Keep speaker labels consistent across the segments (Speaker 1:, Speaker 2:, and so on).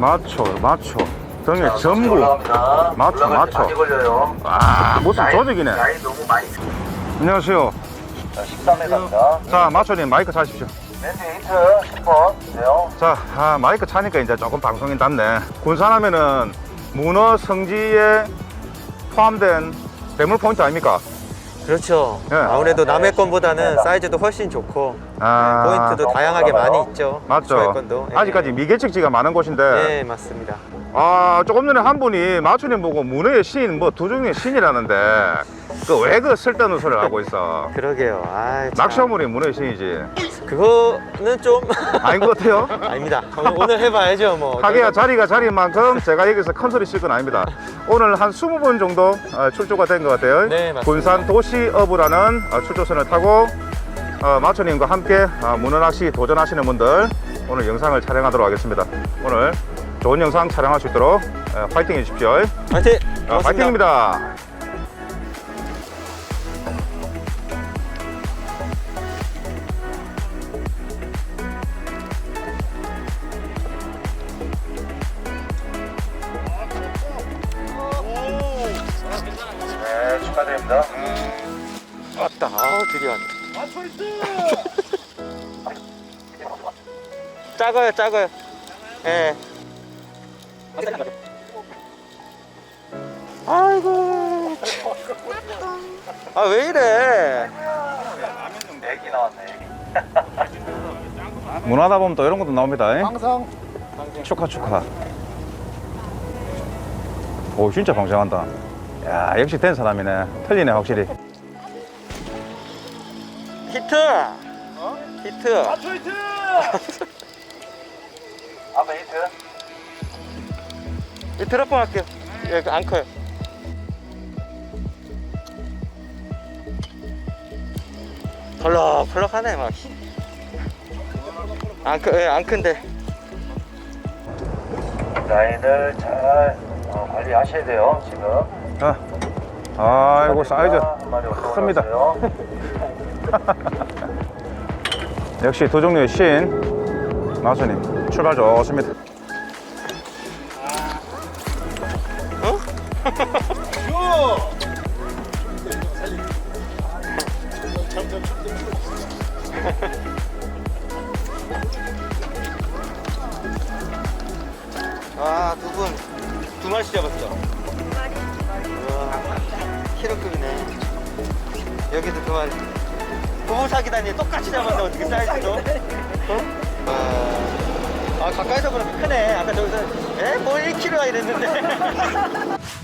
Speaker 1: 맞춰, 맞춰. 등에
Speaker 2: 자,
Speaker 1: 전부.
Speaker 2: 올라갑니다.
Speaker 1: 맞춰,
Speaker 2: 올라갈 때
Speaker 1: 맞춰.
Speaker 2: 많이 걸려요.
Speaker 1: 아, 무슨
Speaker 2: 라인-
Speaker 1: 조직이네.
Speaker 2: 라인 너무 많이.
Speaker 1: 안녕하세요.
Speaker 2: 자, 13m입니다.
Speaker 1: 자, 마초님 마이크 차십시오.
Speaker 2: 히트 10번. 네요.
Speaker 1: 자, 아, 마이크 차니까 이제 조금 방송이 닿네. 군산하면은 문어 성지에 포함된 대물 포인트 아닙니까?
Speaker 3: 그렇죠.
Speaker 1: 예.
Speaker 3: 아무래도 남의 건보다는 사이즈도 훨씬 좋고
Speaker 1: 아,
Speaker 3: 포인트도 다양하게 많이 있죠.
Speaker 1: 맞죠.
Speaker 3: 저의 건도. 예.
Speaker 1: 아직까지 미개척지가 많은 곳인데,
Speaker 3: 네, 맞습니다.
Speaker 1: 아, 조금 전에 한 분이 마초님 보고 문어의 신, 뭐두 종류의 신이라는데, 그 왜 그 쓸데없는 소리를 하고 있어?
Speaker 3: 그러게요. 아, 참.
Speaker 1: 낚시어물이 문어의 신이지.
Speaker 3: 그거는 좀
Speaker 1: 아닌 것 같아요?
Speaker 3: 아닙니다. 오늘, 오늘 해봐야죠, 뭐.
Speaker 1: 하기야 자리가 자리인 만큼 제가 여기서 큰 소리 칠 건 아닙니다. 오늘 한 20분 정도 어, 출조가 된 것 같아요.
Speaker 3: 네, 맞습니다.
Speaker 1: 군산 도시어부라는 어, 출조선을 타고 어, 마초님과 함께 어, 문어 낚시 도전하시는 분들 오늘 영상을 촬영하도록 하겠습니다. 오늘 좋은 영상 촬영할 수 있도록 어, 파이팅 해주십시오.
Speaker 3: 화이팅!
Speaker 1: 어,
Speaker 3: 고맙습니다.
Speaker 1: 파이팅입니다.
Speaker 3: 드디어 왔네. 작아요, 작아요. 예. 아이고. 아, 왜 이래?
Speaker 2: 애기 나왔네.
Speaker 1: 문화다 보면 또 이런 것도 나옵니다. 항상 축하 축하. 오 진짜 방생한다. 야 역시 된 사람이네. 틀리네 확실히.
Speaker 3: 히트! 히트!
Speaker 2: 앞에 히트.
Speaker 3: 이 드랍봉 할게요. 예, 안 커요. 펄럭펄럭하네, 막. 안 크, 예, 안 큰데.
Speaker 2: 라인을 잘 어, 관리하셔야 돼요, 지금.
Speaker 1: 아, 아이고 사이즈 큽니다. 역시 두 종류의 신 마수님 출발 좋습니다.
Speaker 3: 아, 두 분, 두 마리씩 잡았죠? 우와, 키로급이네. 여기도 두 마리. 부부 사기다니 똑같이 잡았네, 어떻게 사이즈도? 어? 아, 아, 가까이서 보니까 크네. 아까 저기서, 에? 뭘 1kg야 이랬는데.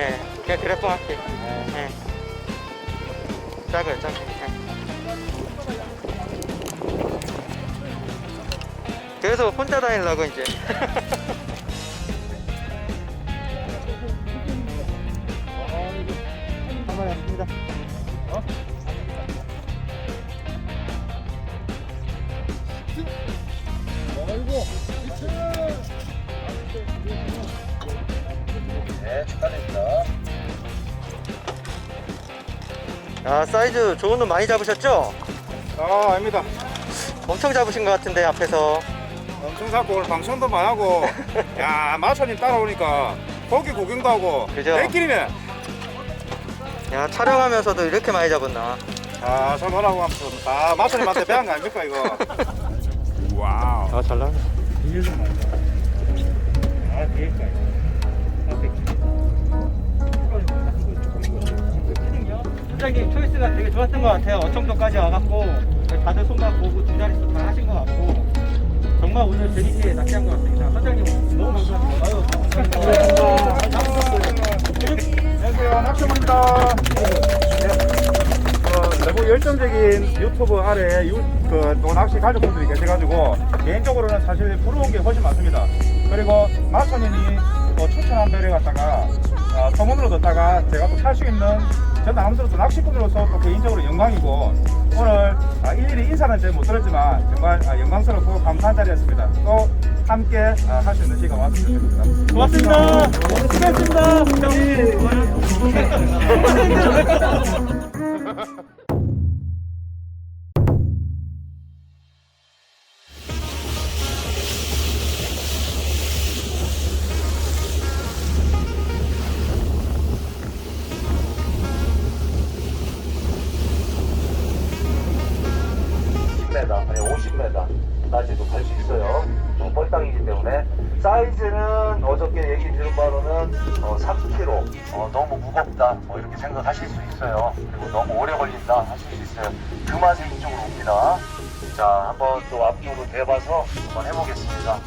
Speaker 2: 예,
Speaker 3: 그냥 그래프 할게요. 예. 작아요, 작아요. 예. 그래서 혼자 다니려고 이제.
Speaker 2: 아
Speaker 3: 사이즈 좋은 놈 많이 잡으셨죠?
Speaker 1: 아 아닙니다.
Speaker 3: 엄청 잡으신 것 같은데 앞에서.
Speaker 1: 엄청 잡고 오늘 방송도 많이 하고. 야 마천님 따라오니까 고기 구경도 하고.
Speaker 3: 그죠?
Speaker 1: 대끼리네.
Speaker 3: 야 촬영하면서도 이렇게 많이 잡았나?
Speaker 1: 아 선호라고 하면서 아 마천님한테 배운 거 아닙니까 이거? 와우.
Speaker 3: 아 잘나네 팀장님 초이스가 되게 좋았던 것 같아요. 어청도까지 와갖고 다들 손맛 보고 두 자릿수 다 하신 것 같고 정말 오늘 재밌게 낚시한 것 같습니다. 선장님 너무 감사합니다. 아유
Speaker 1: 안녕하세요 낙쇼입니다 어, 너무 열정적인 유튜브 아래 유, 그, 또 낚시 가족분들이 계셔가지고 개인적으로는 사실 부러운 게 훨씬 많습니다. 그리고 마천님이 또 추천한 배를 갖다가 어, 소문으로 듣다가 제가 또살수 있는 저는 아무쪼록 또 낚시꾼으로서 또 개인적으로 영광이고 오늘 아, 일일이 인사는 제가 못 드렸지만 정말 아, 영광스럽고 감사한 자리였습니다. 또 함께 아, 할수 있는 시간 왔으면 좋겠습니다.
Speaker 3: 고맙습니다. 수고했습니다.
Speaker 2: m 어, 너무 무겁다 뭐 이렇게 생각하실 수 있어요. 그리고 너무 오래 걸린다 하실 수 있어요. 그 맛에 이쪽으로 옵니다. 자 한번 또 앞쪽으로 대봐서 한번 해보겠습니다.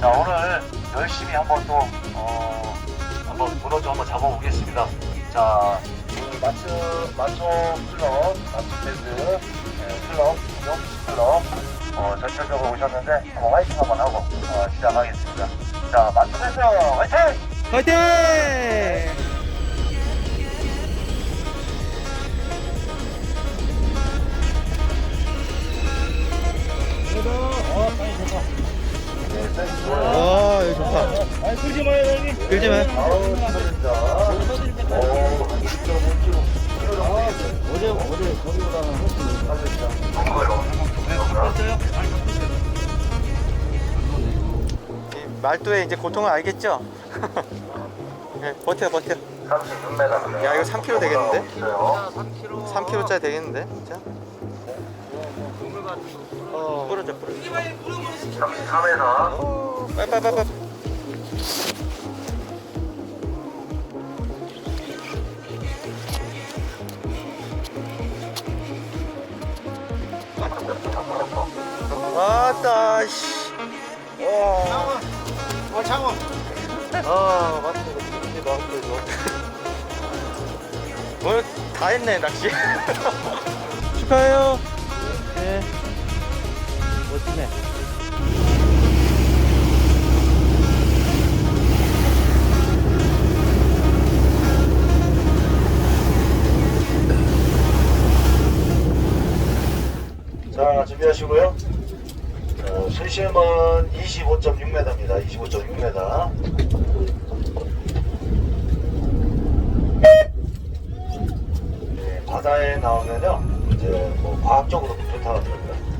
Speaker 2: 자 오늘 열심히 한번 또 어, 한번 문어좀 한번 잡아보겠습니다. 자, 그 마츠 마초 클럽, 마츠 밴드 네, 클럽, 용시 클럽 어, 전체적으로 오셨는데 한번 화이팅 한번 하고 어, 시작하겠습니다. 자, 마츠 밴드 화이팅!
Speaker 3: 화이팅! 와 이거 좋다
Speaker 1: 아, 끌지 마요 형님
Speaker 3: 끌지 마
Speaker 2: 아우, 축하드립니다. 오, 한 2.5kg. 어제, 어제 거기보다는
Speaker 3: 말도의 이제 고통을 알겠죠? 네, 버텨 버텨
Speaker 2: 36m.
Speaker 3: 야, 이거 3kg 되겠는데?
Speaker 2: 있어요.
Speaker 3: 3kg짜리 되겠는데 진짜? 어 부러져 부러져
Speaker 2: 34m.
Speaker 3: 빨빨빨빨 아따 씨 와.
Speaker 1: 어 장어
Speaker 3: 아 맞다 이거 마음도 이거 오늘 다 했네 낚시 축하해요 네 멋지네
Speaker 2: 자, 준비하시고요. 어, 수심은 25.6m입니다. 25.6m. 네, 바다에 나오면요, 이제 뭐 과학적으로 좋다고 합니다.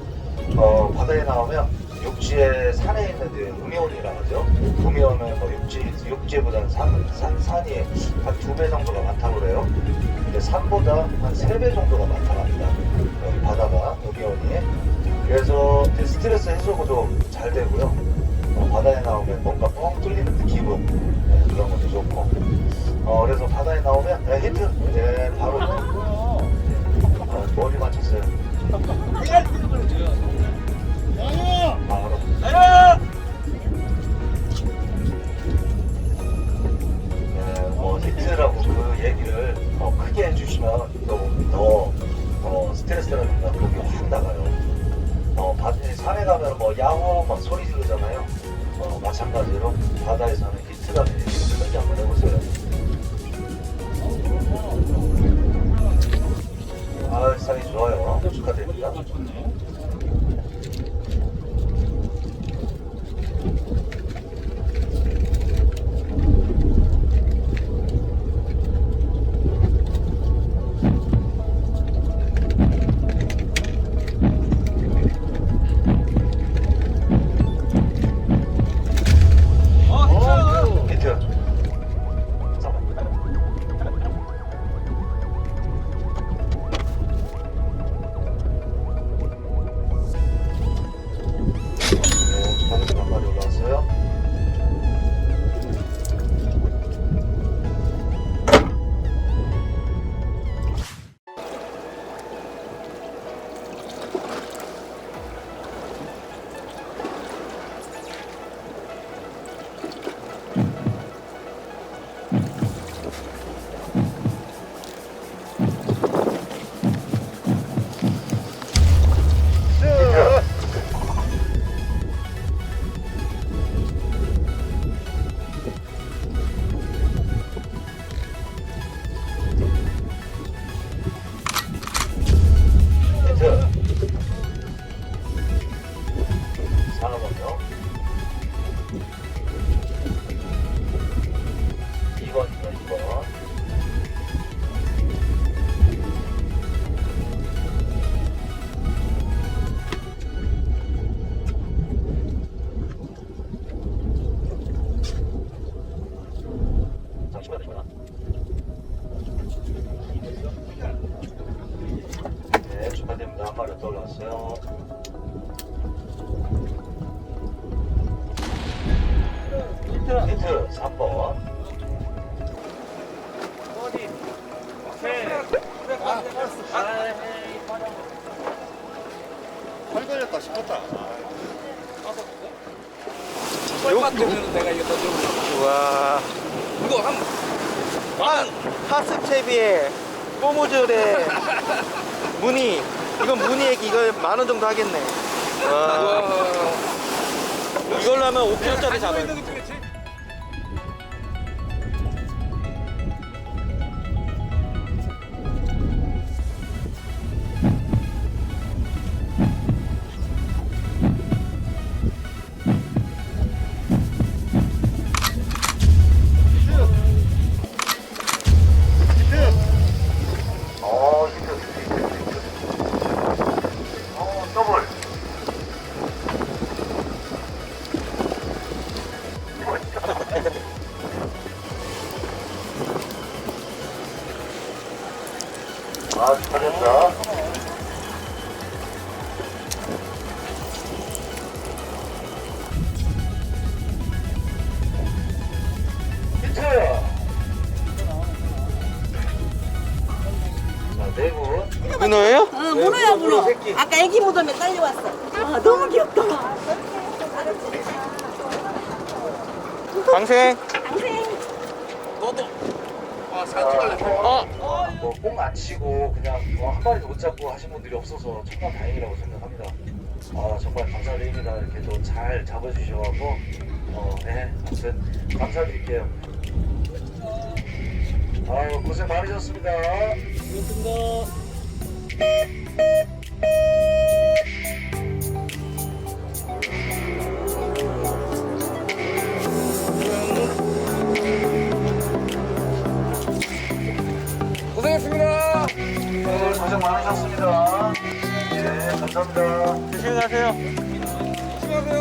Speaker 2: 어, 바다에 나오면 육지에 산에 있는 데 음이온이라고 하죠. 음이온은 뭐 육지, 육지보다는 산, 산, 산이 한 두 배 정도가 많다고 그래요. 근데 산보다 한 세 배 정도가 많다고 합니다. 여기 바다가, 음이온이. 그래서 이제 스트레스 해소도 잘 되고요. 어, 바다에 나오면 뭔가 뻥 뚫리는 기분 네, 그런 것도 좋고. 어, 그래서 바다에 나오면 네, 히트 네, 바로 크게 해주시면 더, 더 어, 스트레스라든가 그런 게확 나가요. 어, 바, 산에 가면 뭐 야호 막 소리 지르잖아요. 어, 마찬가지로 바다에서는 히트라는 얘기를 크게 한번 해보세요. 아, 사이 좋아요. 축하드립니다.
Speaker 1: 팔 걸렸다 싶었다.
Speaker 4: 뻘밭 되면 내가 이거 던져보려고.
Speaker 3: 와.
Speaker 4: 이거 한,
Speaker 3: 한 하스채비에 꼬무줄에 무늬. 이건 무늬액 이거 만 원 정도 하겠네. 와.
Speaker 4: 와.
Speaker 3: 이걸로 하면 5kg짜리 잡아요.
Speaker 2: 어, 아, 잘했다. 네 분.
Speaker 3: 문어예요?
Speaker 5: 어, 문어야 문어. 아까 애기 무덤에 딸려왔어. 아, 너무 귀엽다.
Speaker 3: 방생.
Speaker 4: 아.
Speaker 3: 어.
Speaker 2: 뭐뽕안 치고 그냥 뭐 한 마리도 못 잡고 하신 분들이 없어서 정말 다행이라고 생각합니다. 아 정말 감사드립니다. 이렇게 또 잘 잡아주셔가지고 어, 네, 아무튼 감사드릴게요. 아유 고생 많으셨습니다.
Speaker 4: 고생했습니다.
Speaker 2: 많으셨습니다. 예, 감사합니다.
Speaker 3: 조심히 가세요.
Speaker 4: 수고하세요.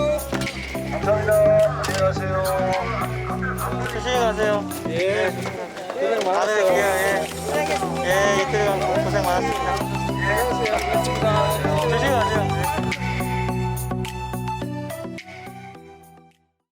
Speaker 2: 감사합니다. 안녕히 가세요.
Speaker 3: 조심히 가세요.
Speaker 4: 예. 고생
Speaker 3: 다들
Speaker 4: 많았어요.
Speaker 3: 예, 예. 예, 이틀간 고생 많았습니다.
Speaker 4: 안녕하세요. 고맙습니다.